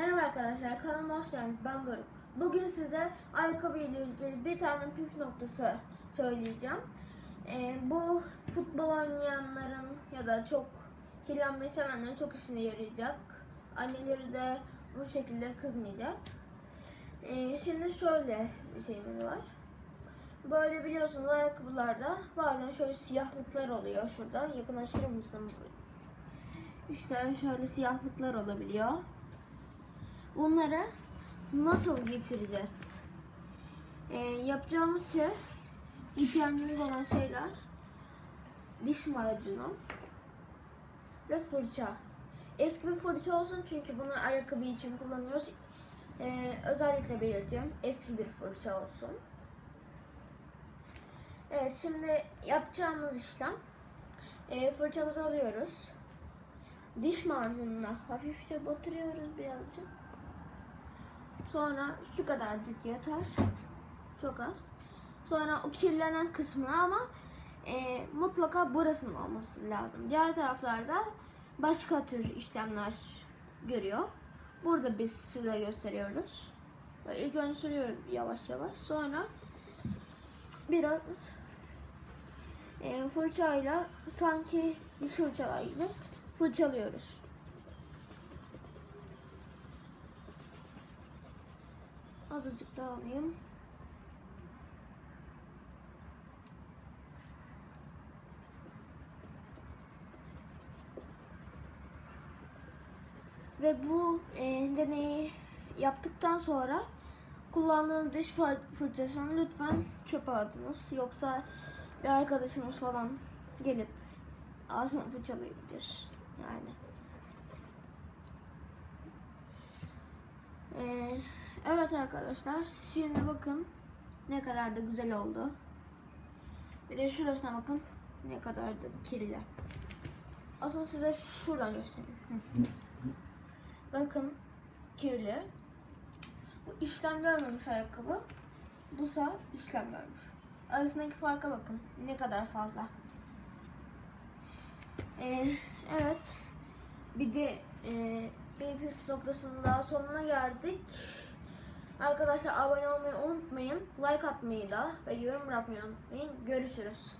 Merhaba arkadaşlar, kanalıma hoş geldiniz. Ben Doruk. Bugün size ayakkabı ile ilgili bir tane püf noktası söyleyeceğim. Ee, bu futbol oynayanların ya da çok kirlenmeyi sevenlerin çok işine yarayacak. Anneleri de bu şekilde kızmayacak. Ee, şimdi şöyle bir şeyimiz var. Böyle biliyorsunuz ayakkabılarda bazen şöyle siyahlıklar oluyor şurada. Yakınlaştırır mısın? İşte şöyle siyahlıklar olabiliyor. Bunları nasıl geçireceğiz? Ee, yapacağımız şey ihtiyacımız olan şeyler diş macunu ve fırça. Eski bir fırça olsun çünkü bunu ayakkabı için kullanıyoruz. Ee, özellikle belirtiyorum eski bir fırça olsun. Evet şimdi yapacağımız işlem e, fırçamızı alıyoruz. Diş macununa hafifçe batırıyoruz birazcık. Sonra şu kadarcık yeter. Çok az. Sonra o kirlenen kısmına ama e, mutlaka burasının olması lazım. Diğer taraflarda başka tür işlemler görüyor. Burada biz size gösteriyoruz. Böyle İlk önce sürüyoruz yavaş yavaş. Sonra biraz e, fırçayla sanki diş fırçalar gibi fırçalıyoruz. Azıcık daha alayım. Ve bu e, deneyi yaptıktan sonra kullandığınız diş fır- fırçasını lütfen çöpe atınız. Yoksa bir arkadaşınız falan gelip ağzını fırçalayabilir. Yani. Ee, evet arkadaşlar şimdi bakın ne kadar da güzel oldu. Bir de şurasına bakın ne kadar da kirli. Aslında size şuradan göstereyim. Bakın kirli. Bu işlem görmemiş ayakkabı. Bu ise işlem görmüş. Arasındaki farka bakın. Ne kadar fazla. Ee, evet. Bir de e, bir püf noktasının daha sonuna geldik. Arkadaşlar abone olmayı unutmayın. Like atmayı da ve yorum bırakmayı unutmayın. Görüşürüz.